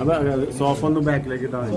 അപ്പൊ സോഫ ഒന്ന് ബാക്കിലേക്ക് ഇട്ടാ മതി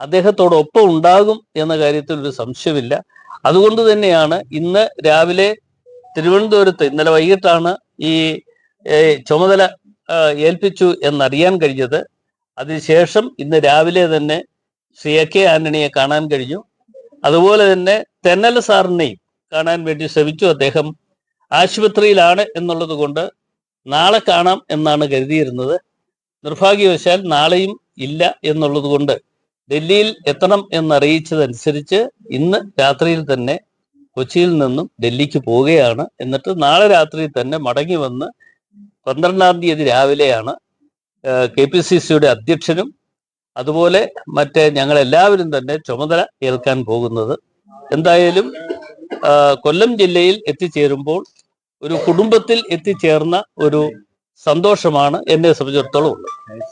അദ്ദേഹത്തോടൊപ്പം ഉണ്ടാകും എന്ന കാര്യത്തിൽ ഒരു സംശയമില്ല. അതുകൊണ്ട് തന്നെയാണ് ഇന്ന് രാവിലെ തിരുവനന്തപുരത്ത് ഇന്നലെ വൈകിട്ടാണ് ഈ ചുമതല ഏൽപ്പിച്ചു എന്നറിയാൻ കഴിഞ്ഞത്. അതിനുശേഷം ഇന്ന് രാവിലെ തന്നെ ശ്രീ എ കെ ആന്റണിയെ കാണാൻ കഴിഞ്ഞു. അതുപോലെ തന്നെ തെന്നൽ സാറിനെയും കാണാൻ വേണ്ടി ശ്രമിച്ചു അദ്ദേഹം. ആശുപത്രിയിലാണ് എന്നുള്ളത് കൊണ്ട് നാളെ കാണാം എന്നാണ് കരുതിയിരുന്നത്. നിർഭാഗ്യവശാൽ നാളെയും ഇല്ല എന്നുള്ളത് കൊണ്ട് ഡൽഹിയിൽ എത്തണം എന്നറിയിച്ചതനുസരിച്ച് ഇന്ന് രാത്രിയിൽ തന്നെ കൊച്ചിയിൽ നിന്നും ഡൽഹിക്ക് പോവുകയാണ്. എന്നിട്ട് നാളെ രാത്രി തന്നെ മടങ്ങി വന്ന് പന്ത്രണ്ടാം തീയതി രാവിലെയാണ് കെ പി സി സിയുടെ അധ്യക്ഷനും അതുപോലെ മറ്റേ ഞങ്ങളെല്ലാവരും തന്നെ ചുമതല ഏൽക്കാൻ പോകുന്നത്. എന്തായാലും കൊല്ലം ജില്ലയിൽ എത്തിച്ചേരുമ്പോൾ ഒരു കുടുംബത്തിൽ എത്തിച്ചേർന്ന ഒരു സന്തോഷമാണ് എന്നെ സംബന്ധിച്ചിടത്തോളം. ഉള്ളത്